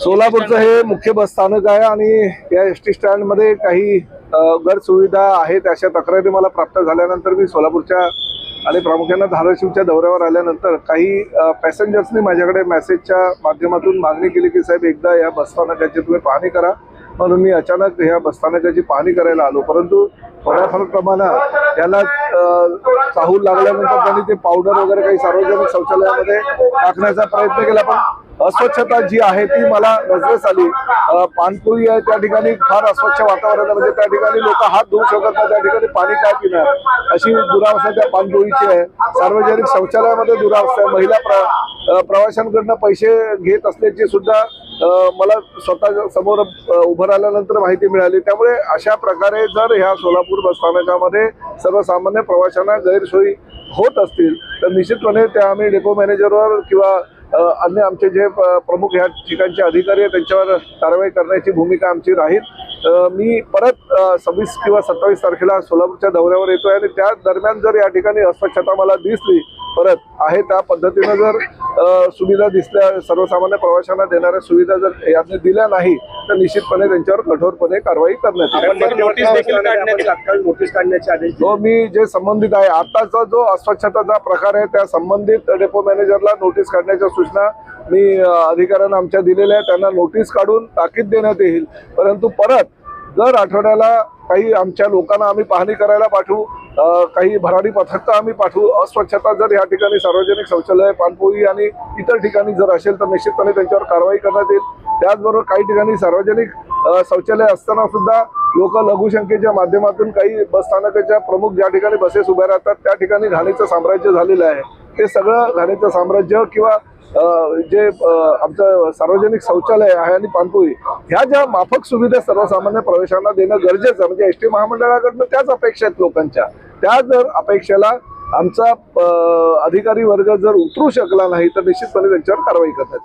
सोलापूरचं हे मुख्य बस स्थानक आहे आणि या एस टी स्टँडमध्ये काही गैरसुविधा आहेत अशा तक्रारी मला प्राप्त झाल्यानंतर मी सोलापूरच्या आणि प्रामुख्यानं धाराशिवच्या दौऱ्यावर आल्यानंतर काही पॅसेंजर्सनी माझ्याकडे मेसेजच्या माध्यमातून मागणी केली की साहेब एकदा या बसस्थानकाची तुम्ही पाहणी करा. म्हणून मी अचानक ह्या बसस्थानकाची पाहणी करायला आलो. परंतु थोड्याफार प्रमाणात याला चाहूल लागल्यानंतर त्यांनी ते पावडर वगैरे काही सार्वजनिक शौचालयामध्ये टाकण्याचा प्रयत्न केला. पण अस्वच्छता जी आहे ती मला नजरेस आली. अ, आहे त्या ठिकाणी फार अस्वच्छ वातावरण आहे. म्हणजे त्या ठिकाणी लोक हात धुवू शकत नाही. त्या ठिकाणी पाणी काय पिणार? अशी दुरावस्था त्या पानपोईची आहे. सार्वजनिक शौचालयामध्ये दुरावस्था आहे. महिला प्र प्रवाशांकडनं पैसे घेत असल्याची सुद्धा मला स्वतः समोर उभं राहिल्यानंतर माहिती मिळाली. त्यामुळे अशा प्रकारे जर ह्या सोलापूर बस स्थानकामध्ये सर्वसामान्य प्रवाशांना गैरसोयी होत असतील तर निश्चितपणे त्या आम्ही डेपो मॅनेजरवर किंवा अन्य आमचे जे प्रमुख ह्या ठिकाणचे अधिकारी आहेत त्यांच्यावर कारवाई करण्याची भूमिका आमची राहील. मी परत सव्वीस किंवा सत्तावीस तारखेला सोलापूरच्या दौऱ्यावर येतोय आणि त्या दरम्यान जर या ठिकाणी अस्वच्छता मला दिसली परत आहे त्या पद्धतीनं जर सुविधा दिसल्या सर्वसामान्य प्रवाशांना देणाऱ्या सुविधा जर यांनी दिल्या नाही तर निश्चितपणे त्यांच्यावर कठोरपणे कारवाई करण्यात. जो मी जे संबंधित आहे आताचा जो अस्वच्छताचा प्रकार आहे त्या संबंधित डेपो मॅनेजरला नोटीस काढण्याच्या सूचना मी अधिकाऱ्यांना आमच्या दिलेल्या आहेत. त्यांना नोटीस काढून ताकीद देण्यात येईल. परंतु परत दर आठवड्याला काही आमच्या लोकांना आम्ही पाहणी करायला पाठवू. काही भरारी पथकं आम्ही पाठवू. अस्वच्छता जर या ठिकाणी सार्वजनिक शौचालय पाणपोई आणि इतर ठिकाणी जर असेल तर निश्चितपणे त्यांच्यावर कारवाई करण्यात येईल. त्याचबरोबर काही ठिकाणी सार्वजनिक शौचालय असताना सुद्धा लोक लघुशंकेच्या माध्यमातून काही बसस्थानकाच्या प्रमुख ज्या ठिकाणी बसेस उभ्या राहतात त्या ठिकाणी घाणीचं साम्राज्य झालेलं आहे. ते सगळं घाण्याचं साम्राज्य किंवा जे आमचं सार्वजनिक शौचालय आहे आणि पाणपोई ह्या ज्या माफक सुविधा सर्वसामान्य प्रवेशांना देणं गरजेचं म्हणजे एस टी महामंडळाकडनं त्याच अपेक्षा आहेत लोकांच्या. त्या जर अपेक्षेला आमचा अधिकारी वर्ग जर उतरू शकला नाही तर निश्चितपणे त्यांच्यावर कारवाई करतात